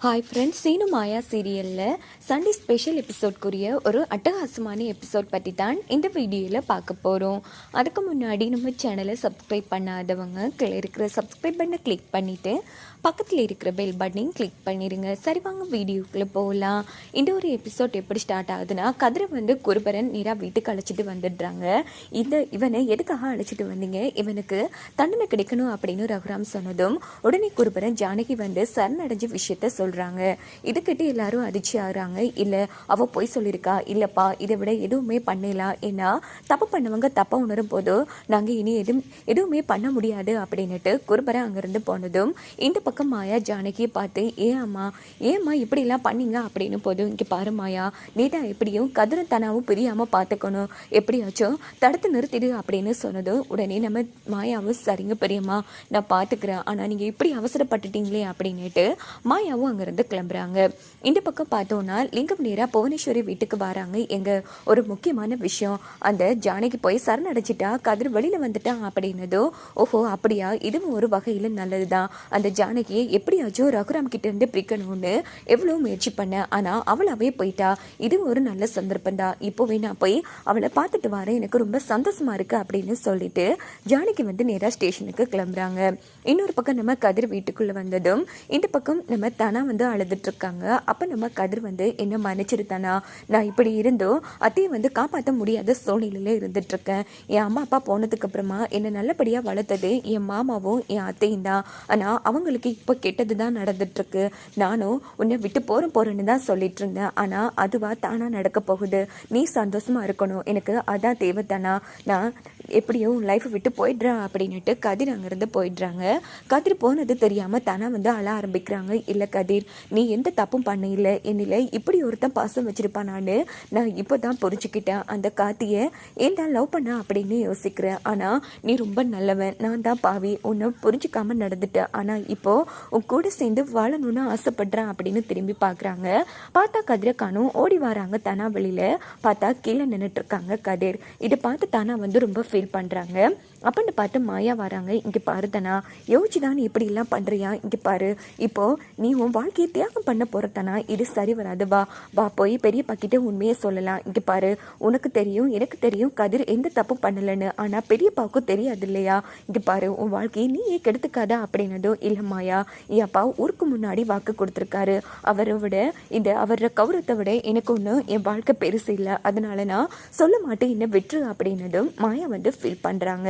Hi friends Seenu மாயா சீரியலில் Sunday special எபிசோட்குரிய ஒரு அட்டகாசமான எபிசோட் பற்றி தான் இந்த வீடியோவில் பார்க்க போகிறோம் அதுக்கு முன்னாடி நம்ம சேனலை சப்ஸ்கிரைப் பண்ணாதவங்க கீழே இருக்கிற சப்ஸ்கிரைப் பண்ண கிளிக் பண்ணிவிட்டு பக்கத்தில் இருக்கிற பெல் பட்டனையும் கிளிக் பண்ணிடுங்க சரி வாங்க வீடியோக்குள்ளே போகலாம். இந்த ஒரு எபிசோட் எப்படி ஸ்டார்ட் ஆகுதுன்னா கதிரை வந்து குருபரன் நேராக வீட்டுக்கு அழைச்சிட்டு வந்துடுறாங்க. இந்த இவனை எதுக்காக அழைச்சிட்டு வந்தீங்க? இவனுக்கு தண்டனை கிடைக்கணும் அப்படின்னு ரகுராம் சொன்னதும் உடனே குருபரன் ஜானகி வந்து சரணடைஞ்ச விஷயத்த சொல்கிறாங்க இதுக்கிட்ட எல்லாரும் அதிர்ச்சி ஆகுறாங்க. இல்லை அவ பொய் சொல்லியிருக்கா இல்லைப்பா இதை விட எதுவுமே பண்ணலாம் ஏன்னா தப்பு பண்ணவங்க தப்பாக உணரும் போது நாங்கள் இனி எதுவும் எதுவுமே பண்ண முடியாது அப்படின்னுட்டு குருபரை அங்கேருந்து போனதும் இந்த பக்கம் மாயா ஜானகியை பார்த்து ஏன் அம்மா ஏம்மா இப்படிலாம் பண்ணீங்க? அப்படின்னு போதும் இங்கே பாரு மாயா நீ தான் எப்படியும் கதிரும் தனாவும் பிரியாமல் பார்த்துக்கணும் எப்படியாச்சும் தடுத்து நிறுத்திடு அப்படின்னு சொன்னதும் உடனே நம்ம மாயாவும் சரிங்க பெரியம்மா நான் பார்த்துக்கிறேன் ஆனால் நீங்கள் இப்படி அவசரப்பட்டுட்டீங்களே அப்படின்னுட்டு மாயாவும் அங்கே அங்கேருந்து கிளம்புறாங்க. இந்த பக்கம் பார்த்தோன்னா லிங்கம் நேராக புவனேஸ்வரி வீட்டுக்கு வராங்க. எங்கள் ஒரு முக்கியமான விஷயம் அந்த ஜானகி போய் சரணடைச்சிட்டா கதிர் வெளியில் வந்துட்டான் அப்படின்னதோ ஓஹோ அப்படியா? இதுவும் ஒரு வகையில் நல்லது தான் அந்த ஜானகியை எப்படியாச்சும் ரகுராம் கிட்டேருந்து பிரிக்கணும்னு எவ்வளோ முயற்சி பண்ணேன் ஆனால் அவளாவே போயிட்டா. இதுவும் ஒரு நல்ல சந்தர்ப்பம் தான் இப்போவே நான் போய் அவளை பார்த்துட்டு வரேன் எனக்கு ரொம்ப சந்தோஷமா இருக்கு அப்படின்னு சொல்லிட்டு ஜானகி வந்து நேராக ஸ்டேஷனுக்கு கிளம்புறாங்க. இன்னொரு பக்கம் நம்ம கதிர் வீட்டுக்குள்ளே வந்ததும் இந்த பக்கம் நம்ம தனா வந்து அழுதுட்ருக்காங்க அப்போ நம்ம கதிர் வந்து என்ன மன்னிச்சிருத்தானா? நான் இப்படி இருந்தோ அத்தையை வந்து காப்பாற்ற முடியாத சூழ்நிலையில் இருந்துட்டுருக்கேன். என் அம்மா அப்பா போனதுக்கப்புறமா என்னை நல்லபடியாக வளர்த்தது என் மாமாவும் என் அத்தையும் தான். ஆனால் அவங்களுக்கு இப்போ கெட்டது தான் நடந்துட்டுருக்கு. நானும் உன்னை விட்டு போகிறோம் போகிறேன்னு தான் சொல்லிட்டு இருந்தேன் ஆனால் அதுவாக தானாக நடக்க போகுது. நீ சந்தோஷமா இருக்கணும். எனக்கு அதான் தேவை தானா நான் எப்படியோ உன் லைஃப்பை விட்டு போயிடுறா அப்படின்னுட்டு கதிர் அங்கேருந்து போயிடுறாங்க. கதிர் போனது தெரியாமல் தனா வந்து அழ ஆரம்பிக்கிறாங்க. இல்லை கதிர் நீ எந்த தப்பும் பண்ணல. என்னில் இப்படி ஒருத்தன் பாசம் வச்சிருப்பானான்னு நான் இப்போ தான் புரிஞ்சுக்கிட்டேன். அந்த காத்தியை ஏன் லவ் பண்ண? அப்படின்னு யோசிக்கிறேன் ஆனால் நீ ரொம்ப நல்லவன். நான் தான் பாவி. உன்னை புரிஞ்சுக்காம நடந்துட்டேன். ஆனால் இப்போது உன் கூட சேர்ந்து வாழணும்னு ஆசைப்படுறேன். அப்படின்னு திரும்பி பார்க்குறாங்க பார்த்தா கதிரை காணும். ஓடி வராங்க தனா வெளியில். பார்த்தா கீழே நின்றுட்டுருக்காங்க கதிர். இதை பார்த்து தானா வந்து ரொம்ப ஃபீல் பண்ணுறாங்க அப்படின்னு பார்த்து மாயா வராங்க. இங்கே பாரு தானா நீ இப்படிலாம் பண்ணுறியா இங்கே பாரு இப்போ நீ உன் வாழ்க்கையை தியாகம் பண்ண போகிறதானா இது சரி வராது. வா வா போய் பெரிய பாக்கிட்ட உண்மையை சொல்லலாம். இங்கே பாரு உனக்கு தெரியும் எனக்கு தெரியும் கதிர் எந்த தப்பும் பண்ணலைன்னு. ஆனால் பெரியப்பாவுக்கும் தெரியாது இல்லையா? இங்கே பாரு உன் வாழ்க்கையை நீயே கெடுத்துக்காத அப்படின்னதும் இல்லை மாயா. என் அப்பா ஊருக்கு முன்னாடி வாக்கு கொடுத்துருக்காரு. அவரை விட இந்த அவரோட கௌரவத்தை விட எனக்கு ஒன்றும் என் வாழ்க்கை பெருசு இல்லை. அதனால நான் சொல்ல மாட்டேன் என்ன விட்டுரு அப்படின்னதும் மாயா வந்து ஃபீல் பண்ணுறாங்க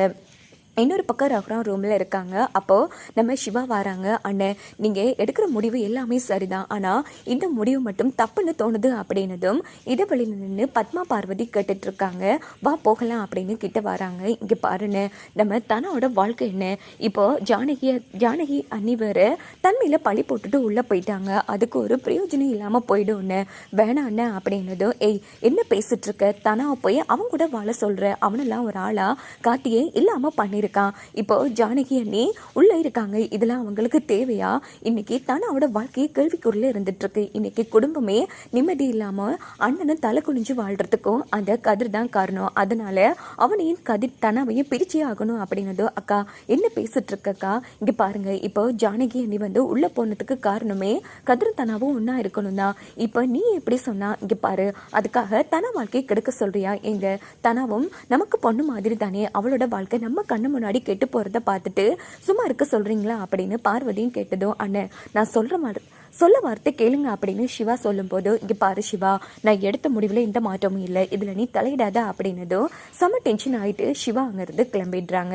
இன்னொரு பக்கம் ரகுராம் ரூமில் இருக்காங்க. அப்போது நம்ம சிவா வராங்க. அண்ணன் நீங்கள் எடுக்கிற முடிவு எல்லாமே சரிதான். ஆனால் இந்த முடிவு மட்டும் தப்புன்னு தோணுது அப்படின்னதும் இதை நின்று பத்மா பார்வதி கேட்டுட்ருக்காங்க வா போகலாம் அப்படின்னு கிட்ட வராங்க. இங்கே பாருன்னு நம்ம தனோட வாழ்க்கை என்ன? இப்போது ஜானகி ஜானகி அன்னி வேறு தன்மையில் பழி போட்டுட்டு உள்ளே போயிட்டாங்க. அதுக்கு ஒரு பிரயோஜனம் இல்லாமல் போயிடும்னு. வேணாண்ணே அப்படின்னதும் ஏய் என்ன பேசிகிட்ருக்க தனாவை தனா போய் அவங்க கூட வாழ சொல்கிற அவனெல்லாம் ஒரு ஆளாக காட்டியே இல்லாமல் இருக்கான். இப்போ ஜானகி அண்ணி உள்ளே இருக்காங்க. இதெல்லாம் அவங்களுக்கு தேவையா? இன்னைக்கு தனாவோட வாழ்க்கையை கேள்விக்குள்ள இருந்துட்டு இருக்கு இன்னைக்கு குடும்பமே நிம்மதி இல்லாமல் அண்ணனும் தலை குனிஞ்சு வாழ்றதுக்கும் அந்த கதிர் தான் காரணம். அதனால அவனையும் கதிர் தனாவையும் பிரிச்சே ஆகணும் அப்படின்னதோ அக்கா என்ன பேசிட்டு இருக்கக்கா இங்க பாருங்க. இப்போ ஜானகி அண்ணி வந்து உள்ள போனதுக்கு காரணமே கதிர் தனாவும் ஒன்னா இருக்கணும் தான். இப்போ நீ எப்படி சொன்னா இங்க பாரு. அதுக்காக தனா வாழ்க்கையை கெடுக்க சொல்றியா? எங்க தனாவும் நமக்கு பொண்ணு மாதிரி தானே. அவளோட வாழ்க்கை நம்ம கண்ணு முன்னாடி கெட்டு போகிறத பார்த்துட்டு சும்மா இருக்க சொல்றீங்களா அப்படின்னு பார்வதியும் கேட்டதும் அண்ணன் நான் சொல்ற மாதிரி சொல்ல வார்த்தை கேளுங்க அப்படின்னு சிவா சொல்லும்போது இங்கே பாரு சிவா நான் எடுத்த முடிவில் எந்த மாற்றமும் இல்லை. இதில் நீ தலையிடாத அப்படின்னதும் செம்ம டென்ஷன் ஆகிட்டு சிவா அங்கேருந்து கிளம்பிடுறாங்க.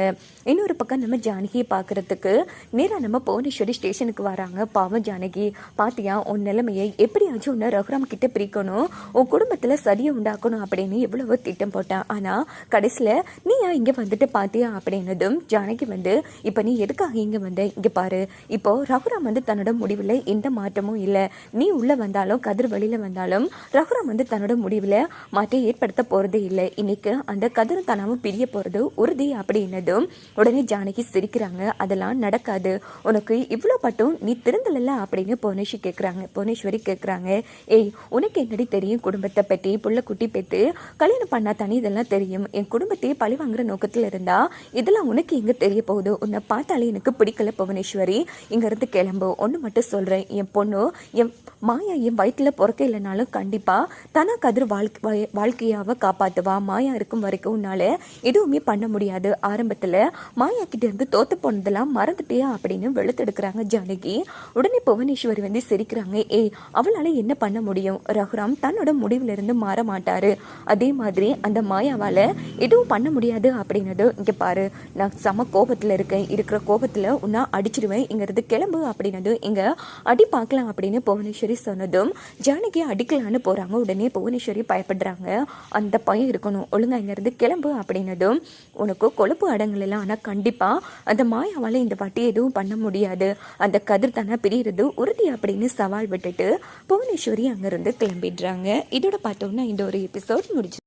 இன்னொரு பக்கம் நம்ம ஜானகியை பார்க்கறதுக்கு நேராக நம்ம புவனேஸ்வரி ஸ்டேஷனுக்கு வராங்க. பாவம் ஜானகி பாத்தியா உன் நிலைமையை எப்படியாச்சும் உன்னை ரகுராம் கிட்ட பிரிக்கணும். உன் குடும்பத்தில் சரியை உண்டாக்கணும் அப்படின்னு எவ்வளவோ திட்டம் போட்டான் ஆனால் கடைசியில் நீ ஏன் இங்கே வந்துட்டு பாத்தியா? அப்படின்னதும் ஜானகி வந்து இப்போ நீ எதுக்காக இங்கே வந்த? இங்கே பாரு. இப்போ ரகுராம் வந்து தன்னோட முடிவில் எந்த மாற்றமும் இல்லை நீ உள்ளே வந்தாலும் கதிர் வெளியில் வந்தாலும் ரகுராம் வந்து தன்னோட முடிவில் மாற்றம் ஏற்படுத்த போகிறதே இல்லை. இன்னைக்கு அந்த கதிரும் தனாவும் பிரிய போகிறது உறுதி அப்படின்னதும் உடனே ஜானகி சிரிக்கிறாங்க. அதெல்லாம் நடக்காது. உனக்கு இவ்வளோ பட்டும் நீ திருந்தல அப்படின்னு புவனேஸ்வரி கேட்குறாங்க புவனேஸ்வரி கேட்குறாங்க ஏய் உனக்கு என்னடி தெரியும் குடும்பத்தை பற்றி புள்ள குட்டி பெற்று கல்யாணம் பண்ணா தனி இதெல்லாம் தெரியும். என் குடும்பத்தையே பழி வாங்குற நோக்கத்தில் இருந்தால் இதெல்லாம் உனக்கு எங்கே தெரிய போகுது? உன்னை பார்த்தாலே எனக்கு பிடிக்கல புவனேஸ்வரி இங்கேருந்து கிளம்பு. ஒன்று மட்டும் சொல்கிறேன் என் பொண்ணு என் மாயா என் வயிற்றில் பிறக்க இல்லைனாலும் கண்டிப்பாக தனா கதிர் வாழ்க்கை வா- வாழ்க்கையாவை காப்பாற்றுவா மாயா இருக்கும் வரைக்கும் உன்னால் எதுவுமே பண்ண முடியாது. ஆரம்பத்தில் மாயா கிட்டேருந்து தோற்று போனதெல்லாம் மறந்துட்டியா அப்படின்னு வெளுத்தெடுக்கிறாங்க ஜானகி. உடனே புவனேஸ்வரி வந்து சிரிக்கிறாங்க ஏய் அவளால் என்ன பண்ண முடியும்? ரகுராம் தன்னோட முடிவிலிருந்து மாற மாட்டாரு. அதே மாதிரி அந்த மாயாவால் எதுவும் பண்ண முடியாது அப்படின்னது இங்கே பாரு. நான் செம கோபத்தில் இருக்கேன். இருக்கிற கோபத்தில் உன்னா அடிச்சிடுவேன் இங்கிறது கிளம்பு அப்படின்னது இங்கே அடிப்பாங்க பார்க்கலாம் அப்படின்னு புவனேஸ்வரி சொன்னதும் ஜானகி அடிக்கலான்னு போகிறாங்க உடனே புவனேஸ்வரி பயப்படுறாங்க. அந்த பையன் இருக்கணும். ஒழுங்கா இங்கேருந்து கிளம்பு அப்படின்னதும் உனக்கு கொழுப்பு அடங்கலாம் ஆனால் கண்டிப்பாக அந்த மாயாவால் இந்த வாட்டி எதுவும் பண்ண முடியாது. அந்த கதிர் தானே பிரியிறது உறுதி அப்படின்னு சவால் விட்டுட்டு புவனேஸ்வரி அங்கேருந்து கிளம்பிடுறாங்க. இதோட பார்த்தோம்னா இந்த ஒரு எபிசோட் முடிச்சு